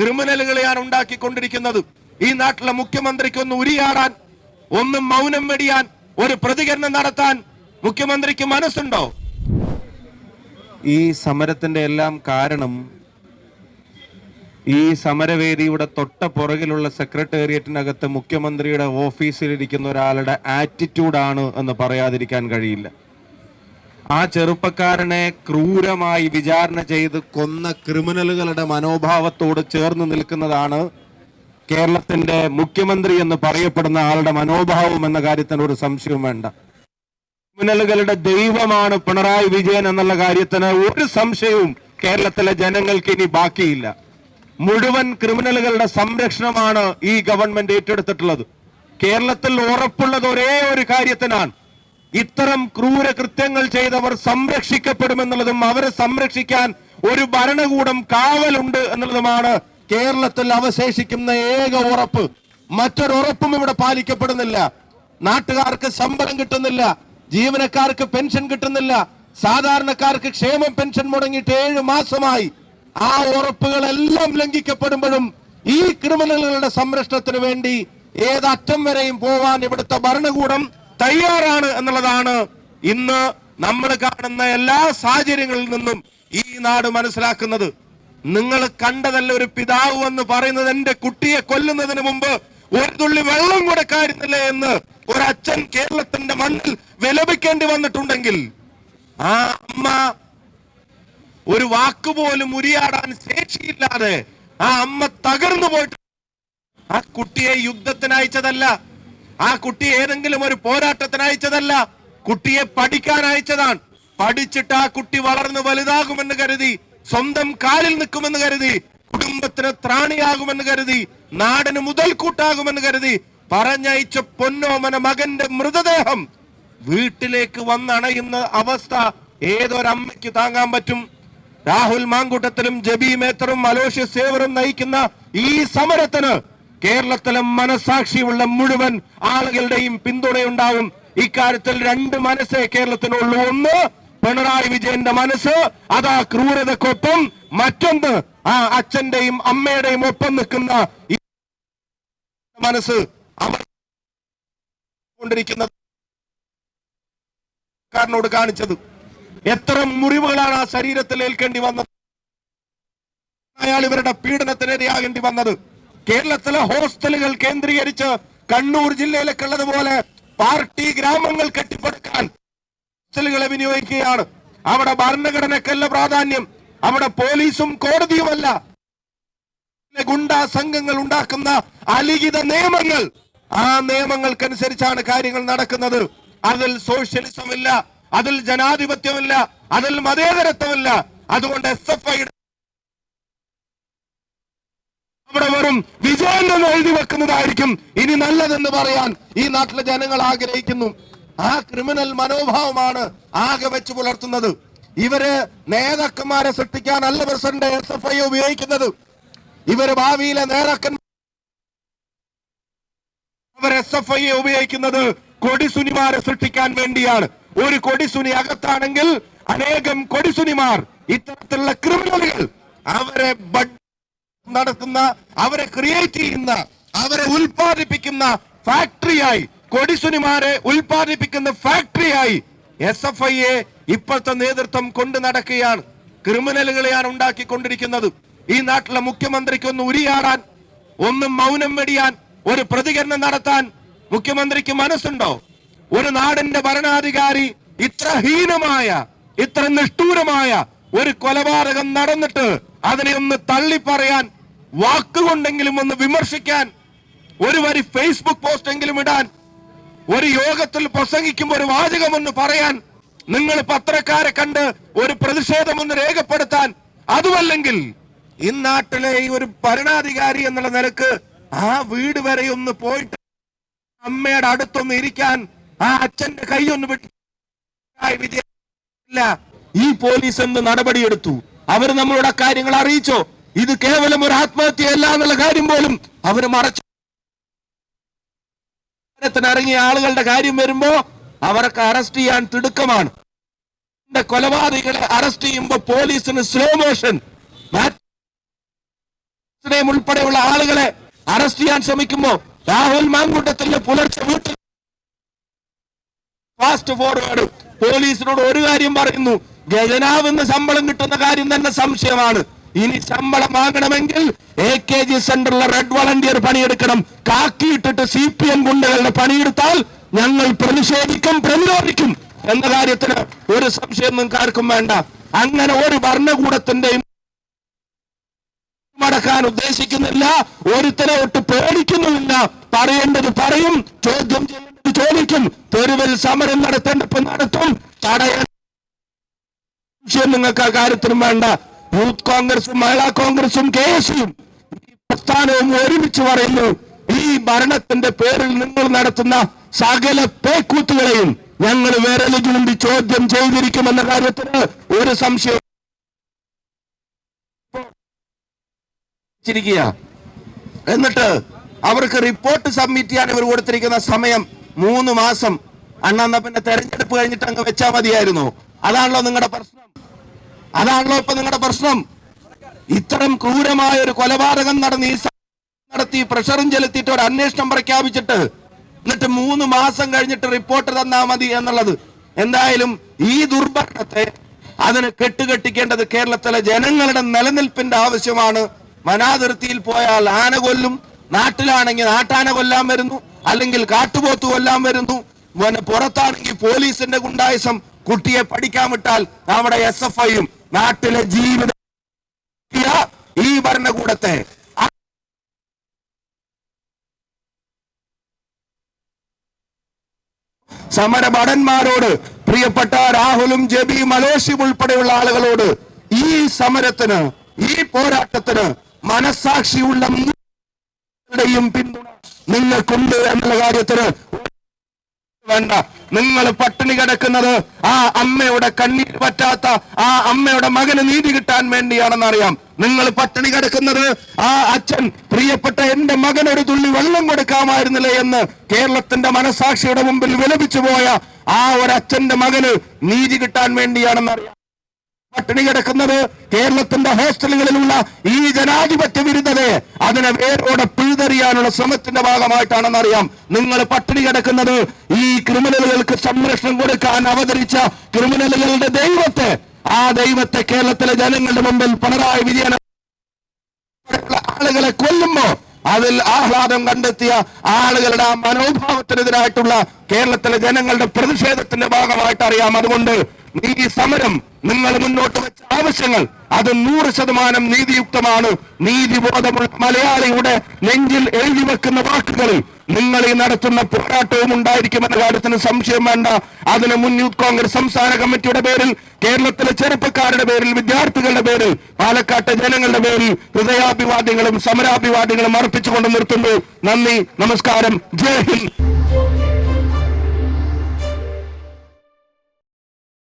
ക്രിമിനലുകളെയാണ് ഉണ്ടാക്കിക്കൊണ്ടിരിക്കുന്നത്. ഈ നാട്ടിലെ മുഖ്യമന്ത്രിക്ക് ഒന്ന് ഉരിയാടാൻ ഒന്ന് മൗനം വെടിയാൻ ഒരു പ്രതികരണം നടത്താൻ മുഖ്യമന്ത്രിക്ക് മനസ്സുണ്ടോ? ഈ സമരത്തിന്റെ എല്ലാം കാരണം ഈ സമരവേദിയുടെ തൊട്ട പുറകിലുള്ള സെക്രട്ടേറിയറ്റിനകത്ത് മുഖ്യമന്ത്രിയുടെ ഓഫീസിലിരിക്കുന്ന ഒരാളുടെ ആറ്റിറ്റ്യൂഡാണ് എന്ന് പറയാതിരിക്കാൻ കഴിയില്ല. ആ ചെറുപ്പക്കാരനെ ക്രൂരമായി വിചാരണ ചെയ്ത് കൊന്ന ക്രിമിനലുകളുടെ മനോഭാവത്തോട് ചേർന്ന് നിൽക്കുന്നതാണ് കേരളത്തിന്റെ മുഖ്യമന്ത്രി എന്ന് പറയപ്പെടുന്ന ആളുടെ മനോഭാവം എന്ന കാര്യത്തിന് ഒരു സംശയവും വേണ്ട. ക്രിമിനലുകളുടെ ദൈവമാണ് പിണറായി വിജയൻ എന്നുള്ള കാര്യത്തിന് ഒരു സംശയവും കേരളത്തിലെ ജനങ്ങൾക്ക് ഇനി ബാക്കിയില്ല. മുഴുവൻ ക്രിമിനലുകളുടെ സംരക്ഷണമാണ് ഈ ഗവൺമെന്റ് ഏറ്റെടുത്തിട്ടുള്ളത്. കേരളത്തിൽ ഉറപ്പുള്ളത് ഒരേ ഒരു കാര്യത്തിനാണ്. ഇത്തരം ക്രൂര കൃത്യങ്ങൾ ചെയ്തവർ സംരക്ഷിക്കപ്പെടുമെന്നുള്ളതും അവരെ സംരക്ഷിക്കാൻ ഒരു ഭരണകൂടം കാവലുണ്ട് എന്നുള്ളതുമാണ് കേരളത്തിൽ അവശേഷിക്കുന്ന ഏക ഉറപ്പ്. മറ്റൊരുറപ്പും ഇവിടെ പാലിക്കപ്പെടുന്നില്ല. നാട്ടുകാർക്ക് ശമ്പളം കിട്ടുന്നില്ല. ജീവനക്കാർക്ക് പെൻഷൻ കിട്ടുന്നില്ല. സാധാരണക്കാർക്ക് ക്ഷേമം പെൻഷൻ മുടങ്ങിയിട്ട് ഏഴ് മാസമായി. ആ ഉറപ്പുകളെല്ലാം ലംഘിക്കപ്പെടുമ്പോഴും ഈ ക്രിമിനലുകളുടെ സംരക്ഷണത്തിന് വേണ്ടി ഏതറ്റം വരെയും പോവാൻ ഇവിടുത്തെ ഭരണകൂടം തയ്യാറാണ് എന്നുള്ളതാണ് ഇന്ന് നമ്മൾ കാണുന്ന എല്ലാ സാഹചര്യങ്ങളിൽ നിന്നും ഈ നാട് മനസ്സിലാക്കുന്നത്. നിങ്ങൾ കണ്ടതല്ല ഒരു പിതാവ് എന്ന് പറയുന്നത് എന്റെ കുട്ടിയെ കൊല്ലുന്നതിന് മുമ്പ് ഒരു തുള്ളി വെള്ളം കൊടുക്കായിരുന്നില്ല എന്ന് ഒരു അച്ഛൻ കേരളത്തിന്റെ മണ്ണിൽ വിലപിക്കേണ്ടി വന്നിട്ടുണ്ടെങ്കിൽ ആ അമ്മ ഒരു വാക്കുപോലും ഉരിയാടാൻ ശേഷിയില്ലാതെ ആ അമ്മ തകർന്നു പോയിട്ട് ആ കുട്ടിയെ യുദ്ധത്തിന് അയച്ചതല്ല ആ കുട്ടി ഏതെങ്കിലും ഒരു പോരാട്ടത്തിന് അയച്ചതല്ല കുട്ടിയെ പഠിക്കാൻ അയച്ചതാണ്. പഠിച്ചിട്ട് ആ കുട്ടി വളർന്ന് വലുതാകുമെന്ന് കരുതി സ്വന്തം കാലിൽ നിൽക്കുമെന്ന് കരുതി കുടുംബത്തിന് ത്രാണിയാകുമെന്ന് കരുതി നാടിന് മുതൽക്കൂട്ടാകുമെന്ന് കരുതി പറഞ്ഞയച്ച പൊന്നോമന മകന്റെ മൃതദേഹം വീട്ടിലേക്ക് വന്നണയുന്ന അവസ്ഥ ഏതൊരമ്മയ്ക്ക് താങ്ങാൻ പറ്റും? രാഹുൽ മാങ്കൂട്ടത്തിലും ജബി മേത്തറും അലോഷ്യ സേവറും നയിക്കുന്ന ഈ സമരത്തിന് കേരളത്തിലെ മനസാക്ഷിയുള്ള മുഴുവൻ ആളുകളുടെയും പിന്തുണയുണ്ടാകും ഇക്കാര്യത്തിൽ രണ്ട് മനസ്സേ കേരളത്തിനുള്ളൂ. ഒന്ന് പിണറായി വിജയന്റെ മനസ്സ് അതാ ക്രൂരതക്കൊപ്പം മറ്റൊന്ന് ആ അച്ഛന്റെയും അമ്മയുടെയും ഒപ്പം നിൽക്കുന്ന മനസ്സ് അവർ കൊണ്ടിരിക്കുന്ന കാരനോട് കാണിച്ചത്. എത്ര മുറിവുകളാണ് ആ ശരീരത്തിൽ ഏൽക്കേണ്ടി വന്നത്? അയാൾ ഇവരുടെ പീഡനത്തിനിരയാകേണ്ടി വന്നത്. കേരളത്തിലെ ഹോസ്റ്റലുകൾ കേന്ദ്രീകരിച്ച് കണ്ണൂർ ജില്ലയിലൊക്കെ ഉള്ളതുപോലെ പാർട്ടി ഗ്രാമങ്ങൾ കെട്ടിപ്പടുക്കാൻ ഹോസ്റ്റലുകളെ വിനിയോഗിക്കുകയാണ്. അവിടെ ഭരണഘടനക്കല്ല പ്രാധാന്യം. അവിടെ പോലീസും കോടതിയുമല്ല ഗുണ്ടാ സംഘങ്ങൾ ഉണ്ടാക്കുന്ന അലിഖിത നിയമങ്ങൾ. ആ നിയമങ്ങൾക്കനുസരിച്ചാണ് കാര്യങ്ങൾ നടക്കുന്നത്. അതിൽ സോഷ്യലിസം ഇല്ല അതിൽ ജനാധിപത്യമില്ല അതിൽ മതേതരത്വമില്ല. അതുകൊണ്ട് എസ് എഫ് ഐയുടെ അവിടെ വെറും വിജയം എന്ന് എഴുതി വെക്കുന്നതായിരിക്കും ഇനി നല്ലതെന്ന് പറയാൻ ഈ നാട്ടിലെ ജനങ്ങൾ ആഗ്രഹിക്കുന്നു. ആ ക്രിമിനൽ മനോഭാവമാണ് ആകെ വെച്ച് പുലർത്തുന്നത്. ഇവർ നേതാക്കന്മാരെ സൃഷ്ടിക്കാനല്ല പ്രസിഡന്റ് എസ് എഫ് ഐ ഉപയോഗിക്കുന്നത്. ഇവർ ഭാവിയിലെ നേതാക്കന്മാർ എസ് എഫ് ഐ ഉപയോഗിക്കുന്നത് കൊടിസുനിമാരെ സൃഷ്ടിക്കാൻ വേണ്ടിയാണ്. ഒരു കൊടിസുനി അകത്താണെങ്കിൽ അനേകം കൊടിസുനിമാർ ഇത്തരത്തിലുള്ള ക്രിമിനലുകൾ അവരെ ബഡ് നടത്തുന്ന അവരെ ക്രിയേറ്റ് ചെയ്യുന്ന അവരെ ഉൽപാദിപ്പിക്കുന്ന ഫാക്ടറിയായി കൊടിസുനിമാരെ ഉൽപാദിപ്പിക്കുന്ന ഫാക്ടറിയായി എസ് എഫ് ഐയെ ഇപ്പോഴത്തെ നേതൃത്വം കൊണ്ടു നടക്കുകയാണ്. ക്രിമിനലുകളെയാണ് ഉണ്ടാക്കിക്കൊണ്ടിരിക്കുന്നത്. ഈ നാട്ടിലെ മുഖ്യമന്ത്രിക്ക് ഒന്ന് ഉരിയാടാൻ ഒന്ന് മൗനം വെടിയാൻ ഒരു പ്രതികരണം നടത്താൻ മുഖ്യമന്ത്രിക്ക് മനസ്സുണ്ടോ? ഒരു നാടിന്റെ ഭരണാധികാരി ഇത്ര ഹീനമായ ഇത്ര നിഷ്ഠൂരമായ ഒരു കൊലപാതകം നടന്നിട്ട് അതിനെ ഒന്ന് തള്ളിപ്പറയാൻ വാക്കുകൊണ്ടെങ്കിലും ഒന്ന് വിമർശിക്കാൻ ഒരു വരി ഫേസ്ബുക്ക് പോസ്റ്റ് എങ്കിലും ഇടാൻ ഒരു യോഗത്തിൽ പ്രസംഗിക്കുമ്പോൾ ഒരു വാചകം ഒന്ന് പറയാൻ നിങ്ങൾ പത്രക്കാരെ കണ്ട് ഒരു പ്രതിഷേധം ഒന്ന് രേഖപ്പെടുത്താൻ അതുമല്ലെങ്കിൽ ഈ നാട്ടിലെ ഈ ഒരു ഭരണാധികാരി എന്നുള്ള നിലയ്ക്ക് ആ വീട് വരെ ഒന്ന് പോയിട്ട് അമ്മയുടെ അടുത്തൊന്ന് ഇരിക്കാൻ ആ അച്ഛന്റെ കൈ ഒന്ന് വിട്ടു ഇല്ല ഈ പോലീസ് എന്ത് നടപടിയെടുത്തു? അവർ നമ്മളുടെ കാര്യങ്ങൾ അറിയിച്ചോ? ഇത് കേവലം ഒരു ആത്മഹത്യയല്ല എന്നുള്ള കാര്യം പോലും അവർ മറച്ചു ഇറങ്ങിയ ആളുകളുടെ കാര്യം വരുമ്പോ അവർക്ക് അറസ്റ്റ് ചെയ്യാൻ തിടുക്കമാണ്. കൊലപാതകളെ അറസ്റ്റ് ചെയ്യുമ്പോ പോലീസിന് സ്ലോ മോഷൻ ഉൾപ്പെടെയുള്ള ആളുകളെ അറസ്റ്റ് ചെയ്യാൻ ശ്രമിക്കുമ്പോ രാഹുൽ മാങ്കൂട്ടത്തിന്റെ പുലർച്ചെ വീട്ടിൽ ഫാസ്റ്റ് ഫോർവേഡ് പോലീസിനോട് ഒരു കാര്യം പറയുന്നു. ഗജനാവെന്ന് ശമ്പളം കിട്ടുന്ന കാര്യം തന്നെ സംശയമാണ്. ഇനി ശമ്പളം വാങ്ങണമെങ്കിൽ എ കെ ജി സെന്ററിലെ റെഡ് വളണ്ടിയർ പണിയെടുക്കണം. കാക്കിയിട്ടിട്ട് സി പി എം ഗുണ്ടകളുടെ പണിയെടുത്താൽ ഞങ്ങൾ പ്രതിഷേധിക്കും പ്രതിരോധിക്കും എന്ന കാര്യത്തിന് ഒരു സംശയം കാർക്കും വേണ്ട. അങ്ങനെ ഒരു ഭരണകൂടത്തിന്റെയും മടക്കാൻ ഉദ്ദേശിക്കുന്നില്ല. ഒരുത്തരെ ഒട്ട് പേടിക്കുന്നുമില്ല. പറയേണ്ടത് പറയും ചോദ്യം ചെയ്യേണ്ടത് ചോദിക്കും. തെരുവിൽ സമരം നടത്തേണ്ടപ്പം നടത്തും. തടയാൻ നിങ്ങൾക്ക് ആ കാര്യത്തിനും വേണ്ട. യൂത്ത് കോൺഗ്രസും മഹിളാ കോൺഗ്രസും കെ എസ് പ്രസ്ഥാനവും ഒരുമിച്ച് പറയുന്നു. ഈ ഭരണത്തിന്റെ പേരിൽ നിങ്ങൾ നടത്തുന്ന സകല പേക്കൂത്തുകളെയും ഞങ്ങൾ വിരൽ ചൂണ്ടി ചോദ്യം ചെയ്തിരിക്കുമെന്ന കാര്യത്തിൽ ഒരു സംശയം എന്നിട്ട് അവർക്ക് റിപ്പോർട്ട് സബ്മിറ്റ് ചെയ്യാൻ ഇവർ കൊടുത്തിരിക്കുന്ന സമയം മൂന്ന് മാസം. അണ്ണാ പിന്നെ തെരഞ്ഞെടുപ്പ് കഴിഞ്ഞിട്ട് അങ്ങ് വെച്ചാൽ മതിയായിരുന്നു. അതാണല്ലോ നിങ്ങളുടെ പ്രശ്നം. അതാണല്ലോ ഇപ്പൊ നിങ്ങളുടെ പ്രശ്നം. ഇത്തരം ക്രൂരമായ ഒരു കൊലപാതകം നടന്ന് ഈ നടത്തി പ്രഷറും ചെലുത്തിയിട്ട് ഒരു അന്വേഷണം പ്രഖ്യാപിച്ചിട്ട് എന്നിട്ട് മൂന്ന് മാസം കഴിഞ്ഞിട്ട് റിപ്പോർട്ട് തന്നാ മതി എന്നുള്ളത്. എന്തായാലും ഈ ദുർഭരണത്തെ അതിന് കെട്ടുകെട്ടിക്കേണ്ടത് കേരളത്തിലെ ജനങ്ങളുടെ നിലനിൽപ്പിന്റെ ആവശ്യമാണ്. വനാതിർത്തിയിൽ പോയാൽ ആന കൊല്ലും നാട്ടിലാണെങ്കിൽ നാട്ടാന കൊല്ലാൻ വരുന്നു അല്ലെങ്കിൽ കാട്ടുപോത്ത് കൊല്ലാൻ വരുന്നു. പുറത്താണെങ്കിൽ പോലീസിന്റെ ഗുണ്ടായുസം കുട്ടിയെ പഠിക്കാൻ വിട്ടാൽ നമ്മുടെ എസ് എഫ് ഐയും നാട്ടിലെ ജീവിത ഈ ഭരണകൂടത്തെ. സമരഭടന്മാരോട് പ്രിയപ്പെട്ട രാഹുലും ജബിയും അലോഷിയും ഉൾപ്പെടെയുള്ള ആളുകളോട് ഈ സമരത്തിന് ഈ പോരാട്ടത്തിന് മനസാക്ഷിയുള്ള പിന്തുണ നിങ്ങൾക്കുണ്ട് എന്നുള്ള കാര്യത്തിന് വേണ്ട. നിങ്ങൾ പട്ടിണി കിടക്കുന്നത് ആ അമ്മയുടെ കണ്ണീർ പറ്റാത്ത ആ അമ്മയുടെ മകന് നീതി കിട്ടാൻ വേണ്ടിയാണെന്ന് അറിയാം നിങ്ങൾ പട്ടിണി കിടക്കുന്നത് ആ അച്ഛൻ പ്രിയപ്പെട്ട എന്റെ മകൻ ഒരു തുള്ളി വെള്ളം കൊടുക്കാമായിരുന്നില്ലേ എന്ന് കേരളത്തിന്റെ മനസാക്ഷിയുടെ മുമ്പിൽ വിലപിച്ചു പോയ ആ ഒരു അച്ഛന്റെ മകന് നീതി കിട്ടാൻ വേണ്ടിയാണെന്ന് അറിയാം പട്ടിണി കിടക്കുന്നത് കേരളത്തിന്റെ ഹോസ്റ്റലുകളിലുള്ള ഈ ജനാധിപത്യ വിരുദ്ധതയെ അതിനെ വേരോടെ പിഴുതെറിയാനുള്ള ശ്രമത്തിന്റെ ഭാഗമായിട്ടാണെന്ന് അറിയാം നിങ്ങൾ പട്ടിണി കിടക്കുന്നത് ഈ ക്രിമിനലുകൾക്ക് സംരക്ഷണം കൊടുക്കാൻ അവതരിച്ച ക്രിമിനലുകളുടെ ദൈവത്തെ ആ ദൈവത്തെ കേരളത്തിലെ ജനങ്ങളുടെ മുമ്പിൽ പിണറായി വിജയൻ ആളുകളെ കൊല്ലുമ്പോ അതിൽ ആഹ്ലാദം കണ്ടെത്തിയ ആളുകളുടെ ആ മനോഭാവത്തിനെതിരായിട്ടുള്ള കേരളത്തിലെ ജനങ്ങളുടെ പ്രതിഷേധത്തിന്റെ ഭാഗമായിട്ട് അറിയാം അതുകൊണ്ട് ഈ സമരം നിങ്ങൾ മുന്നോട്ട് വെച്ച ആവശ്യങ്ങൾ അത് നൂറ് ശതമാനം നീതിയുക്തമാണ്. നീതിബോധമുള്ള മലയാളിയുടെ നെഞ്ചിൽ എഴുതി വെക്കുന്ന വാക്കുകളിൽ നിങ്ങൾ ഈ നടത്തുന്ന പോരാട്ടവും ഉണ്ടായിരിക്കുമെന്ന കാര്യത്തിന് സംശയം വേണ്ട. അതിന് മുൻ യൂത്ത് കോൺഗ്രസ് സംസ്ഥാന കമ്മിറ്റിയുടെ പേരിൽ കേരളത്തിലെ ചെറുപ്പക്കാരുടെ പേരിൽ വിദ്യാർത്ഥികളുടെ പേരിൽ പാലക്കാട്ടെ ജനങ്ങളുടെ പേരിൽ ഹൃദയാഭിവാദ്യങ്ങളും സമരാഭിവാദ്യങ്ങളും അർപ്പിച്ചുകൊണ്ട് നിർത്തുന്നു. നന്ദി നമസ്കാരം. ജയ് ഹിന്ദ്.